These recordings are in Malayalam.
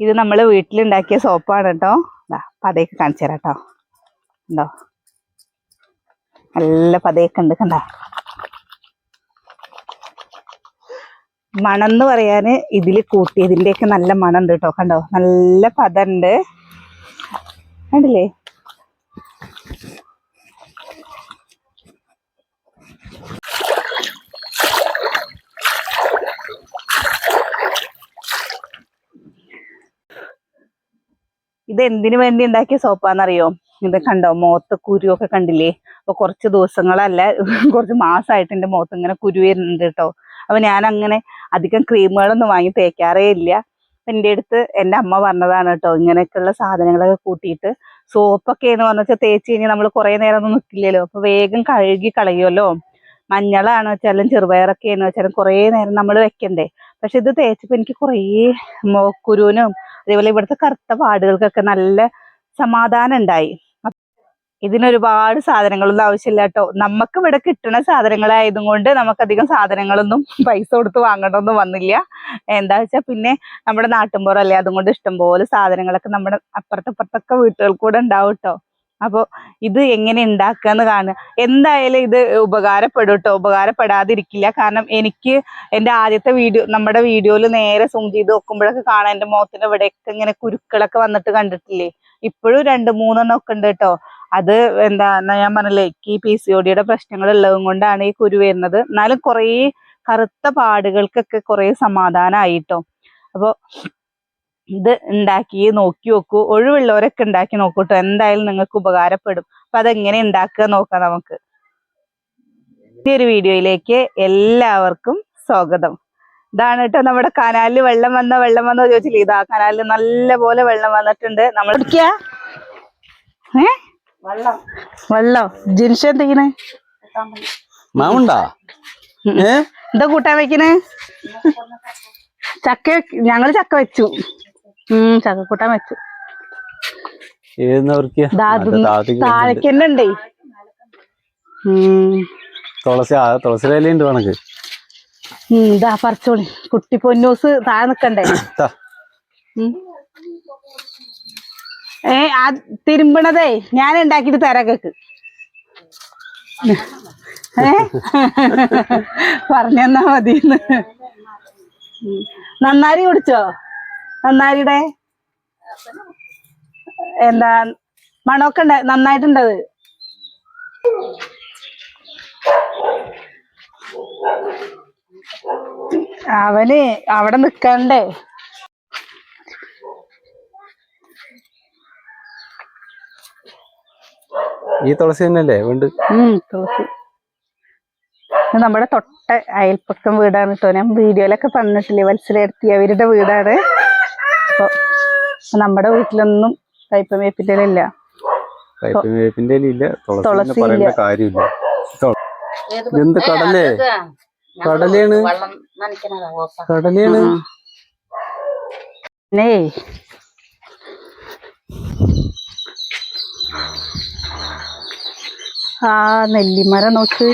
ഇത് നമ്മൾ വീട്ടിലുണ്ടാക്കിയ സോപ്പാണ് കേട്ടോ. പതയൊക്കെ കാണിച്ചു തരാം കേട്ടോ. ഉണ്ടോ നല്ല പതയൊക്കെ ഉണ്ട് കണ്ട. മണം എന്ന് പറയാന് ഇതിൽ കൂട്ടിയതിന്റെയൊക്കെ നല്ല മണം ഉണ്ട് കേട്ടോ കണ്ടോ? നല്ല പത ഉണ്ട് കണ്ടില്ലേ? ഇത് എന്തിനു വേണ്ടി ഉണ്ടാക്കിയ സോപ്പാന്നറിയോ? ഇത് കണ്ടോ? മുഖത്ത് കുരുവൊക്കെ കണ്ടില്ലേ? അപ്പൊ കുറച്ച് ദിവസങ്ങളല്ല കുറച്ച് മാസമായിട്ട് എന്റെ മുഖത്ത് ഇങ്ങനെ കുരു വരുന്നുണ്ട് കേട്ടോ. അപ്പൊ ഞാൻ അങ്ങനെ അധികം ക്രീമുകളൊന്നും വാങ്ങി തേക്കാറേ ഇല്ല. എന്റെ അടുത്ത് എന്റെ അമ്മ പറഞ്ഞതാണ് കേട്ടോ ഇങ്ങനെയൊക്കെയുള്ള സാധനങ്ങളൊക്കെ കൂട്ടിയിട്ട് സോപ്പൊക്കെ എന്ന് പറഞ്ഞാൽ തേച്ച് കഴിഞ്ഞാൽ നമ്മൾ കുറേ നേരം ഒന്നും നിൽക്കില്ലല്ലോ അപ്പൊ വേഗം കഴുകി കളയുമല്ലോ മഞ്ഞളാണ് വെച്ചാലും ചെറുപയറൊക്കെ എന്ന് വെച്ചാലും കുറേ നേരം നമ്മൾ വെക്കണ്ടേ? പക്ഷെ ഇത് തേച്ചപ്പോ എനിക്ക് കുറേ കുരുവിനും അതേപോലെ ഇവിടുത്തെ കറുത്ത പാടുകൾക്കൊക്കെ നല്ല സമാധാനം ഉണ്ടായി. ഇതിനൊരുപാട് സാധനങ്ങളൊന്നും ആവശ്യമില്ല കേട്ടോ. നമുക്ക് ഇവിടെ കിട്ടുന്ന സാധനങ്ങളായതും കൊണ്ട് നമുക്കധികം സാധനങ്ങളൊന്നും പൈസ കൊടുത്ത് വാങ്ങണമെന്നും വന്നില്ല. എന്താ വെച്ചാൽ പിന്നെ നമ്മുടെ നാട്ടിൻപുറമല്ലേ അതുകൊണ്ട് ഇഷ്ടംപോലെ സാധനങ്ങളൊക്കെ നമ്മുടെ അപ്പുറത്തപ്പുറത്തൊക്കെ വീട്ടുകൾ കൂടെ ഉണ്ടാവും കേട്ടോ. അപ്പോൾ ഇത് എങ്ങനെ ഉണ്ടാക്കാന്ന് കാണുക. എന്തായാലും ഇത് ഉപകാരപ്പെടും കേട്ടോ ഉപകാരപ്പെടാതിരിക്കില്ല. കാരണം എനിക്ക് എന്റെ ആദ്യത്തെ വീഡിയോ നമ്മുടെ വീഡിയോയിൽ നേരെ സൂം ചെയ്ത് നോക്കുമ്പോഴൊക്കെ കാണാൻ എന്റെ മുഖത്തിന് ഇവിടെയൊക്കെ ഇങ്ങനെ കുരുക്കളൊക്കെ വന്നിട്ട് കണ്ടിട്ടില്ലേ? ഇപ്പോഴും രണ്ട് മൂന്നെണ്ണം ഒക്കെ ഉണ്ട് കേട്ടോ അത് എന്താ ഞാൻ പറഞ്ഞില്ലേ ഈ പി സി ഒടിയുടെ പ്രശ്നങ്ങൾ ഉള്ളതും കൊണ്ടാണ് ഈ കുരു വരുന്നത്. എന്നാലും കുറേ കറുത്ത പാടുകൾക്കൊക്കെ കുറേ സമാധാനമായിട്ടോ അപ്പോൾ ഇത് ഉണ്ടാക്കി നോക്കി നോക്കൂ. ഒഴിവുള്ളവരൊക്കെ ഉണ്ടാക്കി നോക്കൂ കേട്ടോ എന്തായാലും നിങ്ങൾക്ക് ഉപകാരപ്പെടും. അപ്പൊ അതെങ്ങനെ ഉണ്ടാക്കുക നോക്കാം നമുക്ക്. ഈ ഒരു വീഡിയോയിലേക്ക് എല്ലാവർക്കും സ്വാഗതം. ഇതാണ് കേട്ടോ നമ്മുടെ കനാലിൽ വെള്ളം വന്ന വെള്ളം വന്നോ ചോദിച്ചില്ല? ഇതാ കനാലിൽ നല്ല പോലെ വെള്ളം വന്നിട്ടുണ്ട്. നമ്മൾ വെള്ളോ ഏ? വെള്ളം. വെള്ളം. ജിൻഷ എന്തെങ്കിലും മാമുണ്ടാ എന്താ കൂട്ടാൻ വെക്കണേ? ചക്ക ഞങ്ങൾ ചക്ക വെച്ചു. ഉം ചക്ക കൂട്ടാൻ വെച്ചു അതൊന്ന് താഴേക്കന്നെ ഉണ്ടേ തുളസി തുളസി ഇലയുണ്ട് വേണക്ക്. ഇതാ പറിച്ചോളി. കുട്ടി പൊന്നൂസ് താഴെ നിക്കണ്ടേ? ഏ ആ തിരുമ്പണതേ ഞാൻ ഉണ്ടാക്കിട്ട് തരാം കേക്ക്. ഏ? പറഞ്ഞെന്നാ മതി നന്നായി നന്നാരി കുടിച്ചോ? നന്നാരിയുടെ എന്താ മണമൊക്കെ ഉണ്ട് നന്നായിട്ടുണ്ടത്. അവന് അവിടെ നിക്കണ്ടേ? ഈ തുളസി തന്നെയല്ലേ വേണ്ട? തുളസി. നമ്മുടെ തൊട്ട അയൽപ്പക്കം വീടാണ് കേട്ടോ. ഞാൻ വീഡിയോയിലൊക്കെ പറഞ്ഞിട്ടില്ലേ വത്സലെടുത്തി അവരുടെ വീടാണ്. നമ്മുടെ വീട്ടിലൊന്നും കയ്പ ഇല്ല കയ്പ വേപ്പിന്റെ ഇല്ല തുളസി പറയേണ്ട. കാര്യമില്ല. എന്ത് കടലേ? കടലയാണ്. കടലയാണ്. പിന്നെ. ആ നെല്ലിമരം നോക്ക്.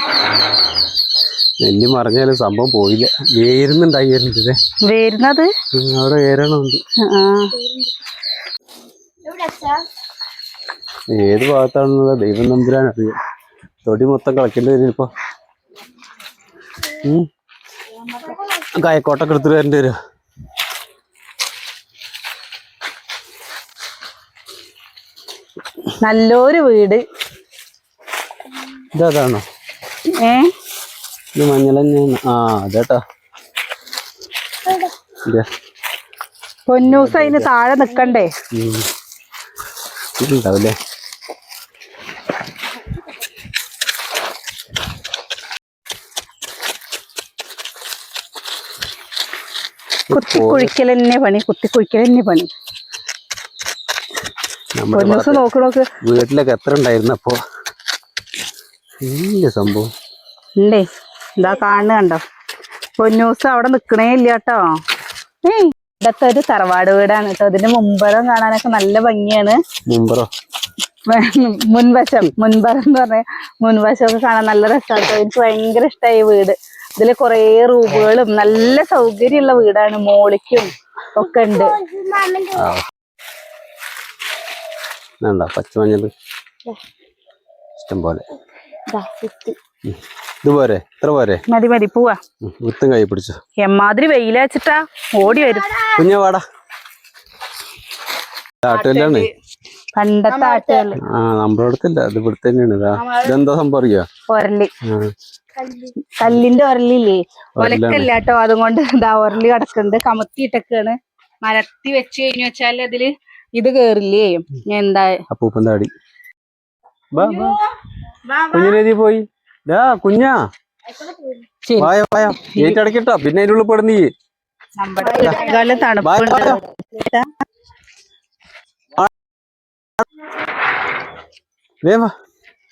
നെല്ലി മറിഞ്ഞാലും സംഭവം പോയില്ല. വേരുന്നുണ്ടായിരുന്നില്ലേ വേരുന്നത്? അവിടെ വേരണുണ്ട്. ഏത് ഭാഗത്താണെന്നുള്ള ദൈവം നമ്പുരാൻ അറിയാം തൊടി മൊത്തം കളക്കേണ്ടി വരും ഇപ്പൊ ഉം. കായക്കോട്ടൊക്കെ എടുത്തിട്ട് വരേണ്ടി വരും. നല്ലൊരു വീട്. ഇതതാണോ? ഏ? ഇത് മഞ്ഞളഞ്ഞാണ് ആ അതേട്ടാ. പൊന്നൂസ് അതിന് താഴെ നിക്കണ്ടേ. ഇതുണ്ടാവില്ലേ? കുത്തി കുഴിക്കൽ തന്നെ പണി കുത്തി കുഴിക്കൽ തന്നെ പണി. പൊന്നൂസ് നോക്ക് നോക്ക്. വീട്ടിലൊക്കെ എത്ര ഉണ്ടായിരുന്നു അപ്പോ? ഇല്ല സംഭവം. ഉണ്ടേ ഇതാ കാണുന്ന കണ്ടോ? പൊന്നൂസ് അവിടെ നിക്കണേ ഇല്ല കേട്ടോ. ഇതൊക്കെ ഒരു തറവാട് വീടാണ് കേട്ടോ. ഇതിന്റെ മുമ്പറം കാണാനൊക്കെ നല്ല ഭംഗിയാണ്. മുമ്പറോ മുൻവശം മുൻപറം എന്ന് പറഞ്ഞ മുൻവശം ഒക്കെ കാണാൻ നല്ല രസമാണ് എനിക്ക് ഭയങ്കര ഇഷ്ടമായി വീട്. ഇതിൽ കൊറേ റൂമുകളും നല്ല സൗകര്യമുള്ള വീടാണ്. മോളിക്കും ഒക്കെ ഉണ്ട്. പച്ചമഞ്ഞൾ ഇഷ്ടം പോലെ. ഇത് പോരെ ഇത്ര പോരെ. മതി മതി പോവാ. വിത്തും കൈ പിടിച്ചു. എമ്മാതിരി വെയിലച്ചിട്ടാ ഓടി വരും. കുഞ്ഞ വാടാ. ആട്ടുകല്ലാണ്. പണ്ടത്തെ ആട്ടുകൾ ആ നമ്മുടെ അടുത്തില്ല. ഇത് ഇവിടെ തന്നെയാണ്. ഇതാ ഇതെന്താ സംഭവം അറിയോ? ഒരൽ കല്ലിന്റെ ഒരലില്ലേ. ഒലക്കല്ല കേട്ടോ അതുകൊണ്ട് ഇതാ ഒരൽ കിടക്കുന്നുണ്ട്. കമത്തിയിട്ടൊക്കെയാണ് മരത്തി വെച്ച് കഴിഞ്ഞു വെച്ചാൽ അതിൽ ഇത് കേറില്ലേ? എന്താ? അപ്പൂപ്പൻ താടി കുഞ്ഞിനേതി പോയി. ഡാ കുഞ്ഞാ. വായോ വായോ. ഗേറ്റ് അടക്കിട്ടോ പിന്നെ അതിനുള്ളിൽ പെടുന്നീ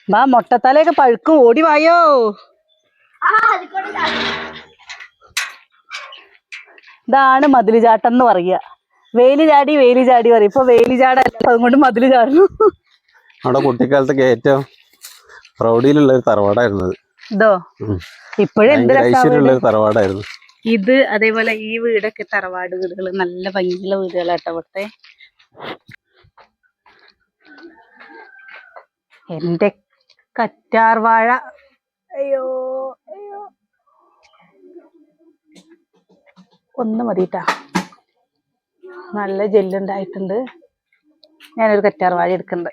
വാ മൊട്ടത്തലയൊക്കെ പഴുക്കും. ഓടി വായോ. ഇതാണ് മതിൽ ചാട്ടം എന്ന് പറയുക. വേലി ചാടി വേലി ചാടി പറയും. ഇപ്പൊ വേലി ചാടല്ല അതുകൊണ്ട് മതിൽ ചാടുന്നു. നമ്മുടെ കുട്ടിക്കാലത്തൊക്കെ ഏറ്റവും പ്രൗഢിയിലുള്ള ഒരു തറവാടായിരുന്നു ഇതോ? ഉം. ഇപ്പോഴും എന്ത് ഭയങ്കര രസാ ഐശ്വര്യമുള്ള ഒരു തറവാടായിരുന്നു. ഇത് അതേപോലെ ഈ വീടൊക്കെ തറവാട് വീടുകൾ നല്ല ഭംഗിയുള്ള വീടുകളാട്ടോ ഇവിടുത്തെ. എന്റെ കറ്റാർവാഴ. അയ്യോ അയ്യോ. ഒന്ന് മതിട്ടാ. നല്ല ജെല്ലുണ്ടായിട്ടുണ്ട്. ഞാനൊരു കറ്റാർ വാഴ എടുക്കുന്നുണ്ട്.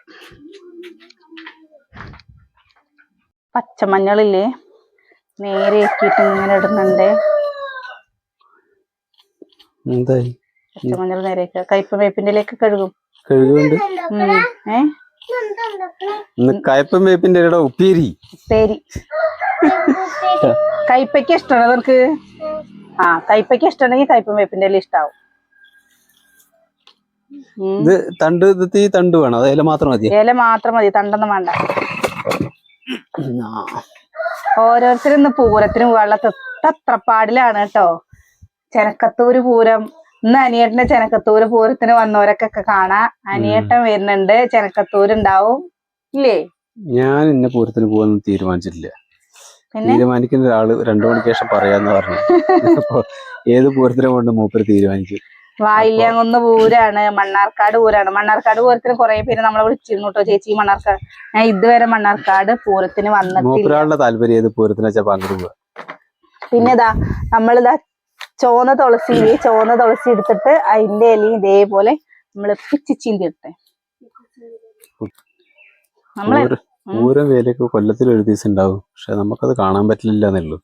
പച്ചമഞ്ഞളില്ലേ? നേരെ ആക്കിയിട്ട് ഇങ്ങനെ ഇടുന്നുണ്ട്. എന്തായി? പച്ചമഞ്ഞൾ നേരെ കയ്പ വേപ്പിന്റെ കഴുകും. കഴുകുണ്ട് ഉം. ഏ? കയപ്പൻ വേപ്പിന്റെ ഉപ്പേരി. ഉപ്പേരി. പേരി കയ്പയ്ക്ക് ഇഷ്ടമാണോ നിനക്ക്? ആ കയ്പയ്ക്ക് ഇഷ്ടമാണെങ്കിൽ കയ്പ വേപ്പിന്റെ ഇല ഇഷ്ടാവും. ഇത് തണ്ട് ഇത് തണ്ട് വേണം. അത് അതിൽ മാത്രം മതി ഇല മാത്രം മതി. തണ്ടൊന്നും വേണ്ട. ഓരോരുത്തരും ഇന്ന് പൂരത്തിനും വെള്ള തത്രപ്പാടിലാണ് കേട്ടോ. ചെനക്കത്തൂര് പൂരം. ഇന്ന് അനിയേട്ടന്റെ ചെനക്കത്തൂര് പൂരത്തിന് വന്നവരൊക്കെ കാണാം. അനിയേട്ടൻ വരുന്നുണ്ട്. ചെനക്കത്തൂര് ഉണ്ടാവും ഇല്ലേ? ഞാൻ ഇന്ന പൂരത്തിന് പോകാൻ തീരുമാനിച്ചിട്ടില്ല. തീരുമാനിക്കുന്ന ഒരാൾ രണ്ടു മണിക്ക് ശേഷം പറയാന്ന് പറഞ്ഞു. ഏത് പൂരത്തിനെ കൊണ്ട് മൂപ്പര് തീരുമാനിച്ചു വായില്ലാങ്കുന്ന് പൂരാണ് മണ്ണാർക്കാട് പൂരാണ് മണ്ണാർക്കാട് പൂരത്തിന് കുറെ പേര് നമ്മളെ വിളിച്ചിരുന്നു കേട്ടോ ചേച്ചി മണ്ണാർക്കാട്. ഞാൻ ഇതുവരെ മണ്ണാർക്കാട് പൂരത്തിന് വന്നിട്ടില്ല. പിന്നെതാ താല്പര്യം പിന്നെ ഇതാ നമ്മളിതാ ചോന്ന തുളസി ചോന്ന തുളസി എടുത്തിട്ട് അതിന്റെ ഇലയും ഇതേപോലെ നമ്മൾ പിച്ചിച്ചീന്തി എടുത്തെ നമ്മളെ പൂര- വേലയൊക്കെ കൊല്ലത്തിൽ ഒരു ദിവസം ഉണ്ടാവും. പക്ഷെ നമുക്കത് കാണാൻ പറ്റില്ല എന്നുള്ളൂ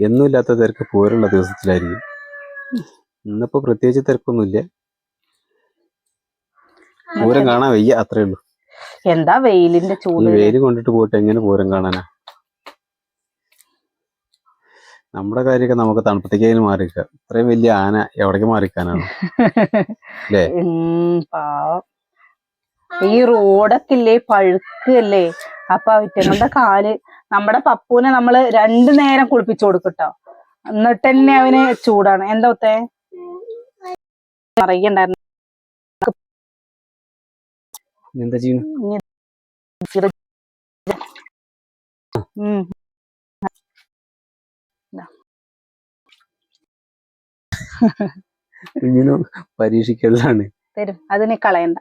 എന്നും ഇല്ലാത്ത തിരക്ക് പൂരമുള്ള ദിവസത്തിലായിരിക്കും. ഇന്നിപ്പോ പ്രത്യേകിച്ച് തിരക്കൊന്നുമില്ല. പൂരം കാണാൻ വയ്യ അത്രേ ഉള്ളൂ. എന്താ വെയിലിന്റെ ചൂട് വെയിൽ കൊണ്ടിട്ട് പോയിട്ട് എങ്ങനെ പൂരം കാണാനാ? നമ്മുടെ കാര്യമൊക്കെ നമുക്ക് തണുപ്പത്തേക്ക് മാറിക്ക ഇത്രയും വലിയ ആന എവിടേക്ക് മാറിക്കാനാണ്? പാവം. ഈ റോഡൊക്കെ ഇല്ലേ പഴുക്കല്ലേ? അപ്പൊ അവറ്റങ്ങളുടെ കാൽ നമ്മുടെ പപ്പുവിനെ നമ്മൾ രണ്ടു നേരം കുളിപ്പിച്ചു കൊടുക്കട്ടോ എന്നിട്ട് തന്നെ അവന് ചൂടാണ്. എന്താ ഒത്തേ ഉം. കുഞ്ഞിനും പരീക്ഷിക്കലാണ് തരും. അതിനെ കളയണ്ട.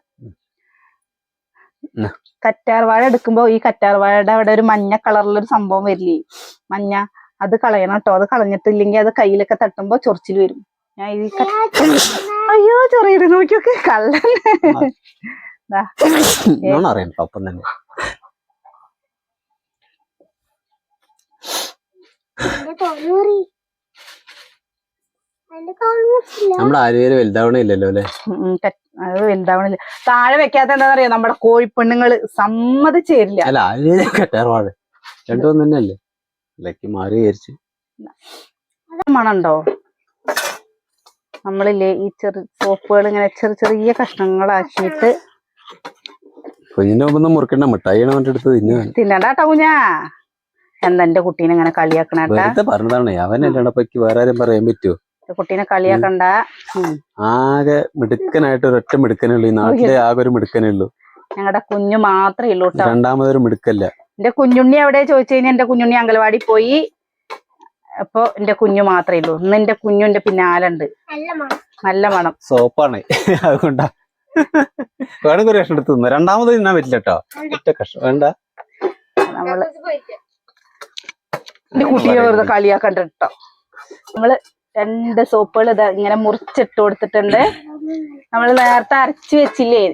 കറ്റാർവാഴ കറ്റാർ വാഴ എടുക്കുമ്പോ ഈ കറ്റാർ വാഴയുടെ അവിടെ ഒരു മഞ്ഞ കളറിലൊരു സംഭവം വരില്ലേ? മഞ്ഞ. അത് കളയണം കേട്ടോ. അത് കളഞ്ഞിട്ടില്ലെങ്കിൽ അത് കയ്യിലൊക്കെ തട്ടുമ്പോ ചൊറിച്ചിൽ വരും. ഞാൻ ഈ അയ്യോ ചെറിയൊരു നോക്കിയൊക്കെ. കള്ളൻ. ഒപ്പം തന്നെ. നമ്മുടെ ആരുപേര് വലുതാവണില്ലല്ലോ അല്ലെ? അത് വലുതാവണില്ല. താഴെ വെക്കാത്ത എന്താണെന്നറിയോ? നമ്മുടെ കോഴിപ്പെണ്ണുങ്ങൾ സമ്മതിച്ചേരില്ല അല്ല കറ്റാർവാഴ രണ്ടും തന്നെയല്ലേ? ഇലക്ക് മാറി വിചാരിച്ചു. മണുണ്ടോ നമ്മളില്ലേ ഈ ചെറു സോപ്പുകൾ ഇങ്ങനെ ചെറിയ ചെറിയ കഷ്ണങ്ങളാക്കിയിട്ട് കുഞ്ഞിന്റെ മുറിക്കണ്ട എടുത്ത് കുഞ്ഞാ. എന്താ എന്റെ കുട്ടീനെ ഇങ്ങനെ കളിയാക്കണേട്ടാ പറഞ്ഞതാണ് അവൻ അല്ലാണ്ടപ്പക്ക് വേറെ ആരും പറയാൻ പറ്റുമോ കുട്ടീനെ കളിയാക്കണ്ട. ആകെ മിടുക്കനായിട്ട് ഒരൊറ്റ മിടുക്കനേ ഉള്ളൂ ഈ നാട്ടിലെ ആകെ ഒരു മിടുക്കനേ ഉള്ളൂ. ഞങ്ങളുടെ കുഞ്ഞു മാത്രമേ ഉള്ളൂ രണ്ടാമതൊരു മിടുക്കല്ല. എന്റെ കുഞ്ഞുണ്ണി എവിടെ ചോദിച്ചു കഴിഞ്ഞാൽ എന്റെ കുഞ്ഞുണ്ണി അംഗൻവാടി പോയി. അപ്പൊ എന്റെ കുഞ്ഞു മാത്രമേ ഉള്ളൂ. ഇന്ന് എന്റെ കുഞ്ഞു എന്റെ പിന്നാലുണ്ട് നല്ല മണം. സോപ്പാണ്. അതുകൊണ്ടാ. വേണമെങ്കിൽ ഒരു കഷ്ണം എടുത്ത് തിന്നു. രണ്ടാമത് തിന്നാൻ പറ്റില്ല കേട്ടോ. ഒറ്റ കഷ്ണം. വേണ്ട. നമ്മൾ എന്റെ കുട്ടിയെ വെറുതെ കളിയാക്കണ്ട കേട്ടോ. നമ്മൾ രണ്ട് സോപ്പുകൾ ഇതാ ഇങ്ങനെ മുറിച്ചിട്ട് കൊടുത്തിട്ടുണ്ട്. നമ്മൾ നേരത്തെ അരച്ചു വെച്ചില്ലേ?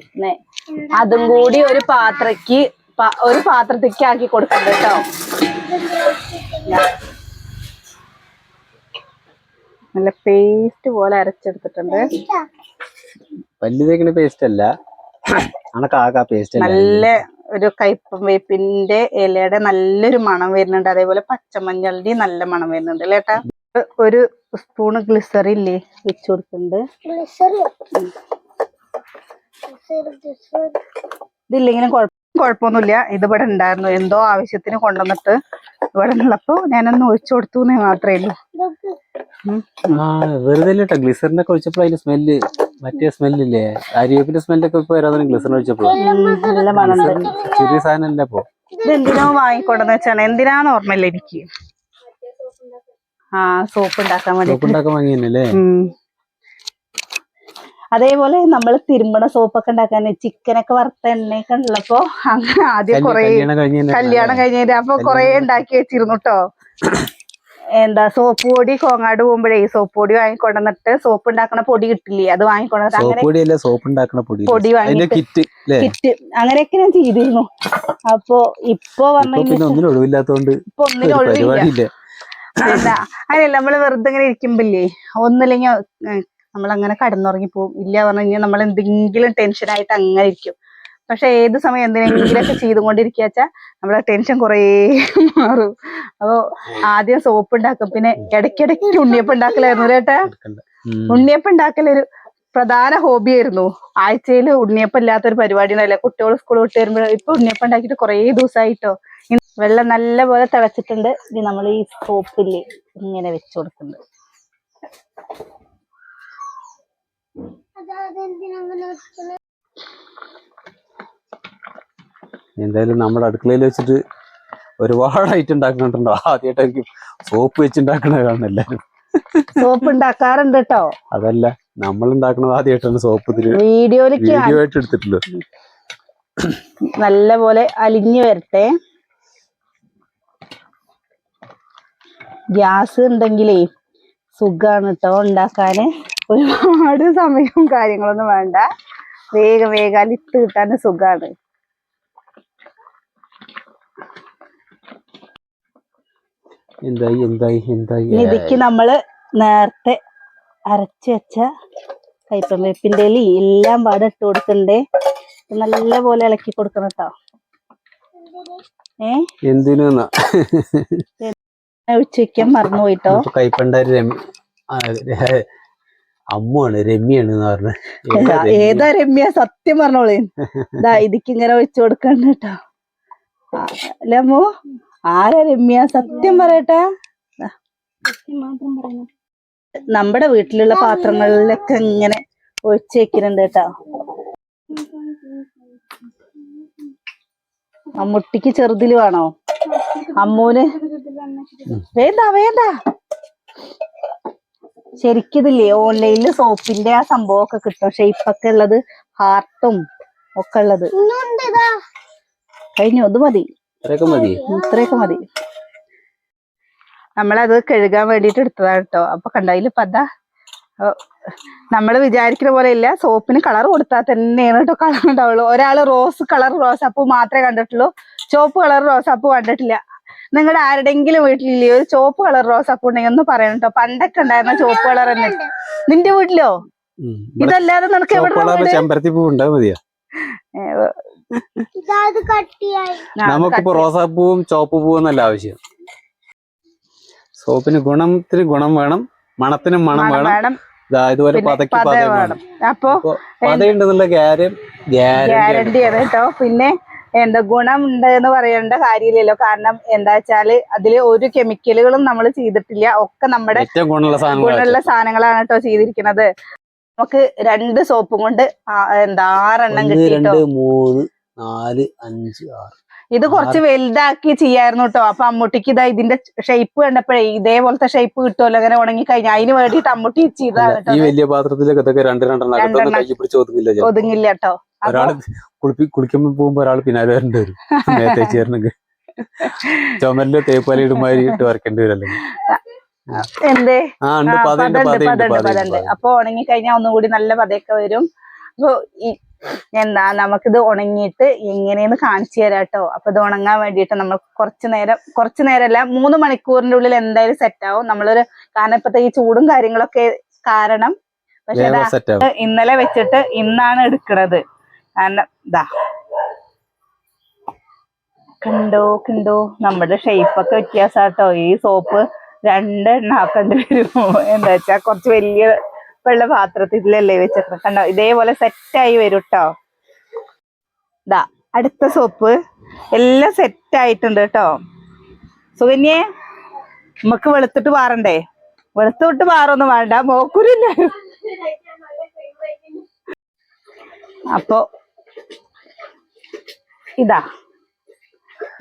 അതും കൂടി ഒരു പാത്രക്ക് ഒരു പാത്രത്തേക്ക് ആക്കി കൊടുക്കണ്ട കേട്ടോ. നല്ല പേസ്റ്റ് പോലെ അരച്ചെടുത്തിട്ടുണ്ട്. പല്ല് തേക്കണ പേസ്റ്റ് അല്ല പേസ്റ്റ് നല്ല ഒരു കയ്പം വേപ്പിന്റെ ഇലയുടെ നല്ലൊരു മണം വരുന്നുണ്ട്. അതേപോലെ പച്ചമഞ്ഞളുടെ നല്ല മണം വരുന്നുണ്ട് അല്ലേട്ടാ ഒരു സ്പൂണ് ഗ്ലിസറി ഇല്ലേ വെച്ച് കൊടുക്കുന്നുണ്ട്. ഇതില്ലെങ്കിലും കുഴപ്പം കുഴപ്പമൊന്നുമില്ല. ഇത് ഇവിടെ ഉണ്ടായിരുന്നു. എന്തോ ആവശ്യത്തിന് കൊണ്ടുവന്നിട്ട് ഇവിടെ ഉള്ളപ്പോ ഞാനൊന്ന് ഒഴിച്ചു കൊടുത്തു മാത്രമേ ഉള്ളൂ. വെറുതെ ഇല്ല കേട്ടോ ഗ്ലിസറിന്റെ ഒക്കെ ഒഴിച്ചപ്പോൾ അതിന്റെ സ്മെല്ല്. മറ്റേ സ്മെല്ലില്ലേ? അരിവേപ്പിന്റെ സ്മെല്ലൊക്കെ ഇപ്പൊ വരാതെ ഗ്ലിസറിന് ഒഴിച്ചപ്പോൾ ചെറിയ സാധനം അല്ല ഇപ്പൊ. ഇത് എന്തിനോ വാങ്ങിക്കൊണ്ടെന്ന് വെച്ചാണ്? എന്തിനാന്ന് ഓർമ്മയില്ല എനിക്ക്. ആ സോപ്പ് ഉണ്ടാക്കാൻ വേണ്ടി സോപ്പ് ഉണ്ടാക്കാൻ വാങ്ങിയല്ലേ. അതേപോലെ നമ്മൾ തിരുമ്പണ സോപ്പൊക്കെ ഉണ്ടാക്കാൻ ചിക്കനൊക്കെ വറുത്ത എണ്ണയൊക്കെ ഉള്ളപ്പോ അങ്ങനെ ആദ്യം കൊറേ കല്യാണം കഴിഞ്ഞ കല്യാണം കഴിഞ്ഞതിന്റെ അപ്പൊ കൊറേ ഉണ്ടാക്കി വെച്ചിരുന്നു കേട്ടോ എന്താ സോപ്പ് പൊടി കോങ്ങാട് പോകുമ്പോഴേ സോപ്പ് പൊടി വാങ്ങിക്കൊണ്ടുവന്നിട്ട് സോപ്പ് ഉണ്ടാക്കണ പൊടി കിട്ടില്ലേ? അത് സോപ്പ് അങ്ങനെ സോപ്പ് ഉണ്ടാക്കുന്ന പൊടി പൊടി കിറ്റ് കിറ്റ്. അങ്ങനെയൊക്കെ ഞാൻ ചെയ്തിരുന്നു. അപ്പൊ ഇപ്പൊ ഒന്നിനും ഒഴിവില്ലാത്തോണ്ട് ഇപ്പൊ ഒന്നിനും ഒഴിവില്ല അങ്ങനെയല്ല നമ്മൾ വെറുതെ ഇങ്ങനെ ഇരിക്കുമ്പില്ലേ? ഒന്നില്ലെങ്കിൽ നമ്മളങ്ങനെ കടന്നുറങ്ങി പോകും ഇല്ല പറഞ്ഞു കഴിഞ്ഞാൽ നമ്മൾ എന്തെങ്കിലും ടെൻഷനായിട്ട് അങ്ങനെ ഇരിക്കും. പക്ഷെ ഏത് സമയം എന്തിനെങ്കിലും ഒക്കെ ചെയ്തുകൊണ്ടിരിക്കുക വെച്ചാൽ നമ്മുടെ ടെൻഷൻ കുറേ മാറും. അപ്പൊ ആദ്യം സോപ്പ് ഉണ്ടാക്കും. പിന്നെ ഇടയ്ക്കിടയ്ക്ക് ഉണ്ണിയപ്പം ഉണ്ടാക്കലായിരുന്നു ചേട്ടാ. ഉം. ഉണ്ണിയപ്പം ഉണ്ടാക്കലൊരു പ്രധാന ഹോബി ആയിരുന്നു. ആഴ്ചയിൽ ഉണ്ണിയപ്പം ഇല്ലാത്തൊരു പരിപാടി ഉണ്ടായില്ല കുട്ടികൾ സ്കൂൾ വിട്ട് വരുമ്പോൾ ഇപ്പൊ ഉണ്ണിയപ്പം ഉണ്ടാക്കിയിട്ട് കുറേ ദിവസമായിട്ടോ വെള്ളം നല്ല പോലെ തിളച്ചിട്ടുണ്ട്. ഇനി നമ്മൾ ഈ സോപ്പിൽ ഇങ്ങനെ വെച്ചു കൊടുക്കുന്നുണ്ട്. എന്തായാലും നമ്മുടെ അടുക്കളയിൽ വെച്ചിട്ട് ഒരുപാട് ഐറ്റം ഉണ്ടാക്കുന്നുണ്ടോ ആദ്യമായിട്ടായിരിക്കും സോപ്പ് വെച്ചുണ്ടാക്കണ കാണുന്ന എല്ലാരും. സോപ്പ് ഉണ്ടാക്കാറുണ്ട് കേട്ടോ അതല്ല നമ്മൾ ഉണ്ടാക്കണത് ആദ്യമായിട്ടാണ് സോപ്പ് വീഡിയോയിലേക്ക് വീഡിയോ ആയിട്ട് എടുത്തിട്ടുള്ളത്. നല്ല പോലെ അലിഞ്ഞു വരട്ടെ. ഗ്യാസ് ഉണ്ടെങ്കിലേ സുഖാണ് കേട്ടോ ഉണ്ടാക്കാന്. ഒരുപാട് സമയവും കാര്യങ്ങളൊന്നും വേണ്ട. വേഗം വേഗം അലിത്ത് കിട്ടാൻ സുഖാണ്. എന്തായി എന്തായി എന്തായി? ഇനി ഇതിക്ക് നമ്മൾ നേരത്തെ അരച്ച് വെച്ച കയ്പം വേപ്പിന്റെ ഇല എല്ലാം പാടെ ഇട്ട് കൊടുക്കണ്ടേ? നല്ല പോലെ ഇളക്കി കൊടുക്കണം കേട്ടോ ഏ? എന്തിനാ? ഒഴിച്ച് വെക്കാൻ മറന്നു അമ്മുവാണ് രമ്യാണ് എന്ന് പറഞ്ഞത് ഏതാ- രമ്യ? സത്യം പറഞ്ഞോളേ. ഇതാ ഇതിക്ക് ഇങ്ങനെ വെച്ചു കൊടുക്കണ്ട കേട്ടോ അല്ലേ അമ്മു? ആരാ രമ്യ? സത്യം പറയട്ടെ. ദാ. നമ്മുടെ വീട്ടിലുള്ള പാത്രങ്ങളിലൊക്കെ ഇങ്ങനെ ഒഴിച്ചു വെക്കുന്നുണ്ട് കേട്ടോ അമ്മുട്ടിക്ക് ചെറുതിൽ വേണോ? അമ്മൂന് വേണ്ട വേണ്ട. ശരിക്കിതില്ലേ? ഓൺലൈനിൽ സോപ്പിന്റെ ആ സംഭവമൊക്കെ കിട്ടും. ഷേപ്പൊക്കെ ഉള്ളത് ഹാർട്ടും ഒക്കെ ഉള്ളത്. കഴിഞ്ഞു. അത് മതി. ഇത്രയൊക്കെ മതി. നമ്മളത് കഴുകാൻ വേണ്ടിട്ട് എടുത്തതാണ് കേട്ടോ അപ്പൊ കണ്ടതിൽ ഇപ്പൊ അതാ. നമ്മൾ വിചാരിക്കുന്ന പോലെ ഇല്ല. സോപ്പിന് കളർ കൊടുത്താൽ തന്നെയാണ് കേട്ടോ കളർ ഉണ്ടാവുള്ളൂ. ഒരാൾ റോസ് കളർ റോസ് റോസാപ്പൂ മാത്രമേ കണ്ടിട്ടുള്ളൂ. ചുവപ്പ് കളർ റോസ് റോസാപ്പൂ കണ്ടിട്ടില്ല. നിങ്ങളുടെ ആരുടെങ്കിലും വീട്ടിലില്ലേ? ഒരു ചോപ്പ് കളർ റോസാപ്പൂ ഉണ്ടെങ്കിൽ ഒന്ന് പറയണം കേട്ടോ. പണ്ടൊക്കെ ഉണ്ടായിരുന്ന ചുവപ്പ് കളർ തന്നെ. നിന്റെ വീട്ടിലോ? ഇതല്ലാതെ നിനക്ക് എവിടെ ചെമ്പരത്തി പൂ ഉണ്ടാ. മതിയാ? നമുക്കിപ്പോ റോസാപ്പൂവും ചോപ്പ് പൂവും എന്നല്ല ആവശ്യം. സോപ്പിന് ഗുണത്തിന് ഗുണം വേണം. മണത്തിന് മണം വേണം. ഇതുപോലെ പിന്നെ പതയ്ക്ക് പത പതയും വേണം. അപ്പൊ പതയുണ്ടെന്നുള്ള കാര്യം ഗ്യാരണ്ടി ഗ്യാരണ്ടി ആണ് കേട്ടോ. പിന്നെ എന്താ ഗുണം ഉണ്ട് എന്ന് പറയേണ്ട കാര്യമില്ലല്ലോ. കാരണം എന്താ വെച്ചാൽ അതിൽ ഒരു കെമിക്കലുകളും നമ്മൾ ചെയ്തിട്ടില്ല. ഒക്കെ നമ്മുടെ ഗുണമുള്ള സാധനങ്ങളാണ് കേട്ടോ. ചെയ്തിരിക്കുന്നത്. നമുക്ക് രണ്ട് സോപ്പും കൊണ്ട് എന്താ ആറെണ്ണം കിട്ടിയിട്ടോ? നാല് അഞ്ച് ആറ്. ഇത് കുറച്ച് വലുതാക്കി ചെയ്യായിരുന്നു കേട്ടോ. അപ്പൊ അമ്മൂട്ടിക്ക് ഇതാ ഇതിന്റെ ഷേപ്പ് കണ്ടപ്പോഴേ ഇതേപോലത്തെ ഷേപ്പ് കിട്ടുമല്ലോ അങ്ങനെ ഉണങ്ങി കഴിഞ്ഞാൽ അതിന് വേണ്ടിയിട്ട് അമ്മൂട്ടി ചെയ്തതാണ് ഈ വലിയ പാത്രത്തിലൊക്കെ രണ്ട് രണ്ടെണ്ണം. ഒതുങ്ങില്ല കേട്ടോ. ഒരാൾ കുളിപ്പി കുളിക്കുമ്പോ പോകുമ്പോ ഒരാൾ പിന്നാലെ വരേണ്ടി വരും. നേരത്തെ ചേർന്നെങ്കിൽ ചുമരിൽ തേപ്പാല ഇടുമാതിരി ഇട്ട് വരക്കേണ്ടി വരും അല്ലെങ്കിൽ അപ്പൊ ഉണങ്ങി കഴിഞ്ഞാൽ ഒന്നുകൂടി നല്ല പതയൊക്കെ വരും. അപ്പൊ എന്താ നമുക്കിത് ഉണങ്ങിയിട്ട് എങ്ങനെയെന്ന് കാണിച്ചു തരാം കേട്ടോ അപ്പൊ ഇത് ഉണങ്ങാൻ വേണ്ടിയിട്ട് നമ്മൾ കുറച്ച് നേരം കുറച്ച് നേരമല്ല മൂന്ന് മണിക്കൂറിന്റെ ഉള്ളിൽ എന്തായാലും സെറ്റ് ആവും നമ്മളൊരു കാരണം ഇപ്പത്തെ ഈ ചൂടും കാര്യങ്ങളൊക്കെ കാരണം പക്ഷെ ഇന്നലെ വെച്ചിട്ട് ഇന്നാണ് എടുക്കണത്. ഇതാ കണ്ടോ കണ്ടോ. നമ്മുടെ ഷേപ്പ് ഒക്കെ വ്യത്യാസാട്ടോ. ഈ സോപ്പ് രണ്ടെണ്ണ ആക്കേണ്ടി വരും. എന്താ വെച്ചാ കുറച്ച് വലിയ വെള്ള പാത്രത്തിലല്ലേ വെച്ചിട്ട് കണ്ടോ? ഇതേപോലെ സെറ്റായി വരും കേട്ടോ ദാ അടുത്ത സോപ്പ് എല്ലാം സെറ്റായിട്ടുണ്ട് കേട്ടോ സുകന്യേ നമുക്ക് വെളുത്തിട്ട് പാറണ്ടേ വെളുത്തോട്ട് പാറൊന്നും വേണ്ട. മോക്കൂരില്ല. അപ്പോ ഇതാ.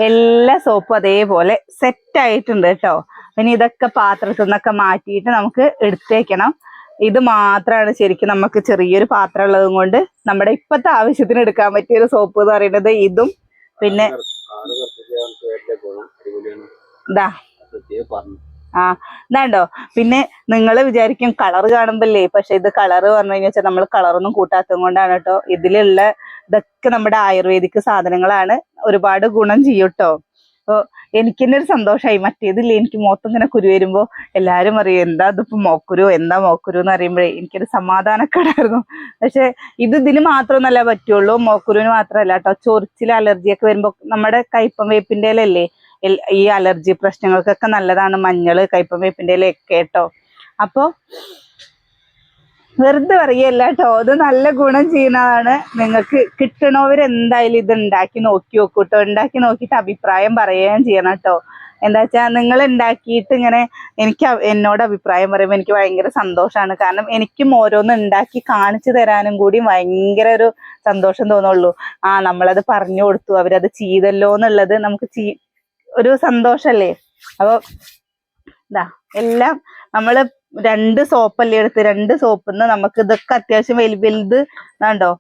എല്ലാ സോപ്പും അതേപോലെ സെറ്റ് ആയിട്ടുണ്ട് കേട്ടോ. ഇനി ഇതൊക്കെ പാത്രത്തിൽ നിന്നൊക്കെ മാറ്റിയിട്ട് നമുക്ക് എടുത്തേക്കണം. ഇത് മാത്രമാണ് ശരിക്കും നമുക്ക് ചെറിയൊരു പാത്രം ഉള്ളതും കൊണ്ട് നമ്മുടെ ഇപ്പത്തെ ആവശ്യത്തിന് എടുക്കാൻ പറ്റിയ ഒരു സോപ്പ് എന്ന് പറയുന്നത് ഇതും. പിന്നെ ഇതാ. ആ ഇതാണ്ടോ. പിന്നെ നിങ്ങൾ വിചാരിക്കും കളർ കാണുമ്പല്ലേ പക്ഷെ ഇത് കളർ പറഞ്ഞു കഴിഞ്ഞാൽ നമ്മൾ കളറൊന്നും കൂട്ടാത്തത് കൊണ്ടാണ് കേട്ടോ. ഇതിലുള്ള ഇതൊക്കെ നമ്മുടെ ആയുർവേദിക് സാധനങ്ങളാണ്. ഒരുപാട് ഗുണം ചെയ്യും കേട്ടോ അപ്പൊ എനിക്ക് തന്നെ ഒരു സന്തോഷമായി മറ്റേതില്ലേ എനിക്ക് മുഖത്ത് ഇങ്ങനെ കുരു വരുമ്പോ എല്ലാരും അറിയും എന്താ ഇതിപ്പോ മോക്കുരു? എന്താ മോക്കുരു? എന്ന് പറയുമ്പോഴേ എനിക്കൊരു സമാധാനക്കേടായിരുന്നു. പക്ഷെ ഇത് ഇതിന് മാത്രമൊന്നല്ല പറ്റുള്ളൂ. മോക്കുരുവിന് മാത്രമല്ല കേട്ടോ ചൊറിച്ചിൽ അലർജിയൊക്കെ വരുമ്പോ നമ്മുടെ കയ്പം വേപ്പിന്റെ ഇലല്ലേ ഈ അലർജി പ്രശ്നങ്ങൾക്കൊക്കെ നല്ലതാണ് മഞ്ഞൾ കയ്പം ഇലയൊക്കെ കേട്ടോ അപ്പൊ വെറുതെ പറയല്ല കേട്ടോ. അത് നല്ല ഗുണം ചെയ്യുന്നതാണ്. നിങ്ങൾക്ക് കിട്ടണവർ എന്തായാലും ഇത് ഉണ്ടാക്കി നോക്കി നോക്കൂ കേട്ടോ ഉണ്ടാക്കി നോക്കിയിട്ട് അഭിപ്രായം പറയുകയും ചെയ്യണം കേട്ടോ എന്താ വെച്ചാൽ നിങ്ങൾ ഉണ്ടാക്കിയിട്ട് ഇങ്ങനെ എനിക്ക് എന്നോട് അഭിപ്രായം പറയുമ്പോൾ എനിക്ക് ഭയങ്കര സന്തോഷമാണ് കാരണം എനിക്കും ഓരോന്ന് ഉണ്ടാക്കി കാണിച്ചു തരാനും കൂടി ഭയങ്കര ഒരു സന്തോഷം തോന്നുള്ളൂ. ആ നമ്മളത് പറഞ്ഞു കൊടുത്തു. അവരത് ചെയ്തല്ലോ എന്നുള്ളത് നമുക്ക് ചീ ഒരു സന്തോഷല്ലേ? അപ്പൊ ഇതാ എല്ലാം നമ്മൾ രണ്ട് സോപ്പല്ലേ എടുത്ത് രണ്ട് സോപ്പിന്ന് നമുക്ക് ഇതൊക്കെ അത്യാവശ്യം വലു വലുത് ഇതാണ്ടോ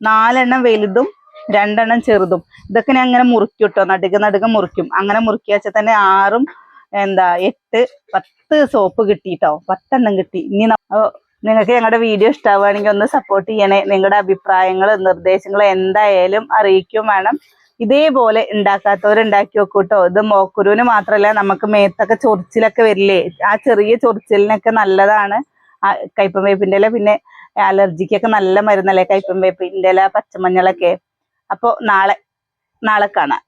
നാലെണ്ണം വലുതും രണ്ടെണ്ണം ചെറുതും. ഇതൊക്കെ ഞാൻ അങ്ങനെ മുറിക്കും കേട്ടോ നടുക നടുക മുറിക്കും. അങ്ങനെ മുറിക്കുക വെച്ചാൽ തന്നെ ആറും എന്താ എട്ട് പത്ത് സോപ്പ് കിട്ടിട്ടോ? പത്തെണ്ണം കിട്ടി. ഇനി നിങ്ങൾക്ക് ഞങ്ങളുടെ വീഡിയോ ഇഷ്ടമാവുകയാണെങ്കിൽ ഒന്ന് സപ്പോർട്ട് ചെയ്യണേ. നിങ്ങളുടെ അഭിപ്രായങ്ങൾ നിർദ്ദേശങ്ങൾ എന്തായാലും അറിയിക്കും വേണം. ഇതേപോലെ ഉണ്ടാക്കാത്തവരുണ്ടാക്കി കേട്ടോ ഇത് മോക്കുരുവിന് മാത്രമല്ല നമുക്ക് മേത്തൊക്കെ ചൊറിച്ചിലൊക്കെ വരില്ലേ? ആ ചെറിയ ചൊറിച്ചിലിനൊക്കെ നല്ലതാണ്. ആ കയ്പം വേപ്പിന്റെ ഇല പിന്നെ അലർജിക്കൊക്കെ നല്ല മരുന്നല്ലേ കയ്പം വേപ്പിന്റെ ഇല പച്ചമഞ്ഞളൊക്കെ. അപ്പൊ നാളെ നാളെ കാണാം.